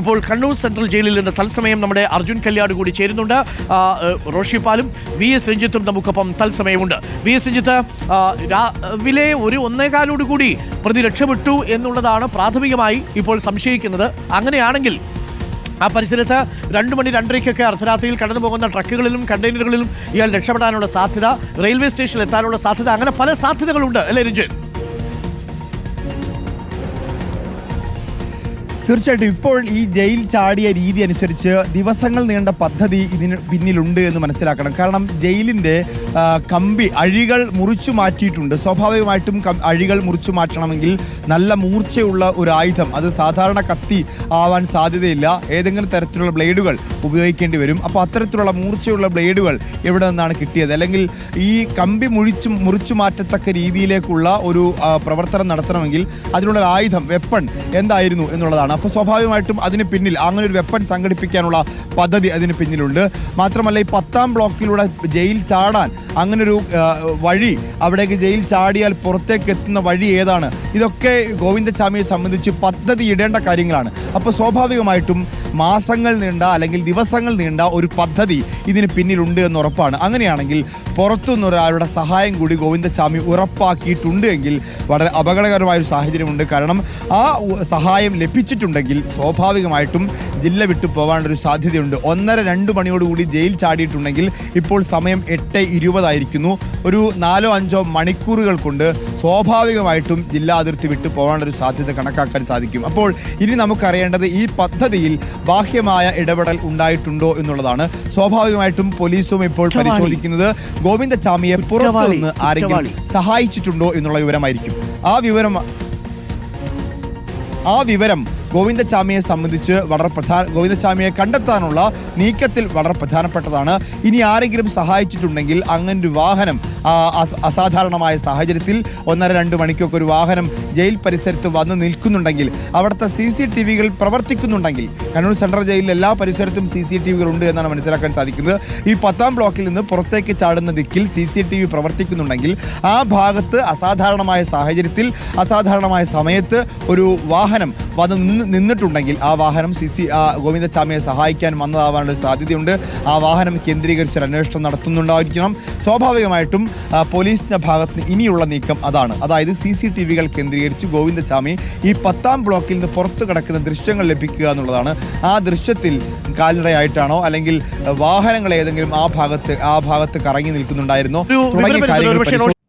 ഇപ്പോൾ കണ്ണൂർ സെൻട്രൽ ജയിലിൽ നിന്ന് തത്സമയം നമ്മുടെ അർജുൻ കല്യാട് കൂടി ചേരുന്നുണ്ട്. റോഷിപ്പാലും വി എസ് രഞ്ജിത്തും നമുക്കൊപ്പം തത്സമയമുണ്ട്. വി എസ് രഞ്ജിത്ത് രാവിലെ ഒരു ഒന്നേകാലോട് കൂടി പ്രതി രക്ഷപ്പെട്ടു എന്നുള്ളതാണ് പ്രാഥമികമായി ഇപ്പോൾ സംശയിക്കുന്നത്. അങ്ങനെയാണെങ്കിൽ ആ പരിസരത്ത് രണ്ട് മണി രണ്ടരയ്ക്കൊക്കെ അർദ്ധരാത്രിയിൽ കടന്നു പോകുന്ന ട്രക്കുകളിലും കണ്ടെയ്നറുകളിലും ഇയാൾ രക്ഷപ്പെടാനുള്ള സാധ്യത റെയിൽവേ സ്റ്റേഷനിൽ എത്താനുള്ള സാധ്യത അങ്ങനെ പല സാധ്യതകളുണ്ട്. അല്ലേ രഞ്ജിത്ത് തീർച്ചയായിട്ടും ഇപ്പോൾ ഈ ജയിൽ ചാടിയ രീതി അനുസരിച്ച് ദിവസങ്ങൾ നീണ്ട പദ്ധതി ഇതിന് പിന്നിലുണ്ട് എന്ന് മനസ്സിലാക്കണം. കാരണം ജയിലിന്റെ കമ്പി അഴികൾ മുറിച്ചു മാറ്റിയിട്ടുണ്ട്. സ്വാഭാവികമായിട്ടും അഴികൾ മുറിച്ചു മാറ്റണമെങ്കിൽ നല്ല മൂർച്ചയുള്ള ഒരു ആയുധം അത് സാധാരണ കത്തി ആവാൻ സാധ്യതയില്ല. ഏതെങ്കിലും തരത്തിലുള്ള ബ്ലേഡുകൾ ഉപയോഗിക്കേണ്ടി വരും. അപ്പോൾ അത്തരത്തിലുള്ള മൂർച്ചയുള്ള ബ്ലേഡുകൾ എവിടെ നിന്നാണ് കിട്ടിയത്? അല്ലെങ്കിൽ ഈ കമ്പി മുഴിച്ചു മുറിച്ചു മാറ്റത്തക്ക രീതിയിലേക്കുള്ള ഒരു പ്രവർത്തനം നടത്തണമെങ്കിൽ അതിനുള്ള ആയുധം വെപ്പൺ എന്തായിരുന്നു എന്നുള്ളതാണ്. അപ്പോൾ സ്വാഭാവികമായിട്ടും അതിന് പിന്നിൽ അങ്ങനെ ഒരു വെപ്പൺ സംഘടിപ്പിക്കാനുള്ള പദ്ധതി അതിന് പിന്നിലുണ്ട്. മാത്രമല്ല ഈ പത്താം ബ്ലോക്കിലൂടെ ജയിൽ ചാടാൻ അങ്ങനൊരു വഴി അവിടേക്ക് ജയിൽ ചാടിയാൽ പുറത്തേക്ക് എത്തുന്ന വഴി ഏതാണ്? ഇതൊക്കെ ഗോവിന്ദസ്വാമിയെ സംബന്ധിച്ച് പദ്ധതി ഇടേണ്ട കാര്യങ്ങളാണ്. അപ്പോൾ സ്വാഭാവികമായിട്ടും മാസങ്ങൾ നീണ്ട അല്ലെങ്കിൽ ദിവസങ്ങൾ നീണ്ട ഒരു പദ്ധതി ഇതിന് പിന്നിലുണ്ട് എന്ന് ഉറപ്പാണ്. അങ്ങനെയാണെങ്കിൽ പുറത്തുനിന്നൊരാളുടെ സഹായം കൂടി ഗോവിന്ദസ്വാമി ഉറപ്പാക്കിയിട്ടുണ്ട് എങ്കിൽ വളരെ അപകടകരമായ ഒരു സാഹചര്യമുണ്ട്. കാരണം ആ സഹായം ലഭിച്ചിട്ടുണ്ടെങ്കിൽ സ്വാഭാവികമായിട്ടും ജില്ല വിട്ടു പോകാനൊരു സാധ്യതയുണ്ട്. ഒന്നര രണ്ട് മണിയോടുകൂടി ജയിൽ ചാടിയിട്ടുണ്ടെങ്കിൽ ഇപ്പോൾ സമയം എട്ട് ഇരുപതായിരിക്കുന്നു. ഒരു നാലോ അഞ്ചോ മണിക്കൂറുകൾ കൊണ്ട് സ്വാഭാവികമായിട്ടും ജില്ലാ അതിർത്തി വിട്ടു പോകാനുള്ളൊരു സാധ്യത കണക്കാക്കാൻ സാധിക്കും. അപ്പോൾ ഇനി നമുക്കറിയേണ്ടത് ഈ പദ്ധതിയിൽ ബാഹ്യമായ ഇടപെടൽ ഉണ്ടായിട്ടുണ്ടോ എന്നുള്ളതാണ്. സ്വാഭാവികമായിട്ടും പോലീസും ഇപ്പോൾ. പരിശോധിക്കുന്നത് ഗോവിന്ദസ്വാമിയെ പുറത്തു നിന്ന് ആരെങ്കിലും സഹായിച്ചിട്ടുണ്ടോ എന്നുള്ള വിവരമായിരിക്കും. ആ വിവരം ആ വിവരം ഗോവിന്ദചാമിയെ സംബന്ധിച്ച് വളരെ പ്രധാന ഗോവിന്ദസ്വാമിയെ കണ്ടെത്താനുള്ള നീക്കത്തിൽ വളരെ പ്രധാനപ്പെട്ടതാണ്. ഇനി ആരെങ്കിലും സഹായിച്ചിട്ടുണ്ടെങ്കിൽ അങ്ങനെ ഒരു വാഹനം അസാധാരണമായ സാഹചര്യത്തിൽ ഒന്നര രണ്ട് മണിക്കൊക്കെ ഒരു വാഹനം ജയിൽ പരിസരത്ത് വന്ന് നിൽക്കുന്നുണ്ടെങ്കിൽ അവിടുത്തെ സി സി ടി വികൾ പ്രവർത്തിക്കുന്നുണ്ടെങ്കിൽ കണ്ണൂർ സെൻട്രൽ ജയിലിൽ എല്ലാ പരിസരത്തും സി സി ടി വികൾ ഉണ്ട് എന്നാണ് മനസ്സിലാക്കാൻ സാധിക്കുന്നത്. ഈ പത്താം ബ്ലോക്കിൽ നിന്ന് പുറത്തേക്ക് ചാടുന്ന ദിക്കിൽ സി സി ടി വി പ്രവർത്തിക്കുന്നുണ്ടെങ്കിൽ ആ ഭാഗത്ത് അസാധാരണമായ സാഹചര്യത്തിൽ അസാധാരണമായ സമയത്ത് ഒരു വാഹനം വന്ന് നിന്ന് നിന്നിട്ടുണ്ടെങ്കിൽ ആ വാഹനം സി സി ഗോവിന്ദസ്വാമിയെ സഹായിക്കാൻ വന്നതാവാനുള്ള സാധ്യതയുണ്ട്. ആ വാഹനം കേന്ദ്രീകരിച്ച് ഒരു അന്വേഷണം നടത്തുന്നുണ്ടായിരിക്കണം. സ്വാഭാവികമായിട്ടും പോലീസിന്റെ ഭാഗത്ത് ഇനിയുള്ള നീക്കം അതാണ്. അതായത് സി സി ടി വികൾ കേന്ദ്രീകരിച്ച് ഗോവിന്ദസ്വാമി ഈ പത്താം ബ്ലോക്കിൽ നിന്ന് പുറത്തു കിടക്കുന്ന ദൃശ്യങ്ങൾ ലഭിക്കുക എന്നുള്ളതാണ്. ആ ദൃശ്യത്തിൽ കാൽനടയായിട്ടാണോ അല്ലെങ്കിൽ വാഹനങ്ങൾ ഏതെങ്കിലും ആ ഭാഗത്ത് ആ ഭാഗത്ത് കറങ്ങി നിൽക്കുന്നുണ്ടായിരുന്നോ? തുടങ്ങിയ കാര്യങ്ങൾ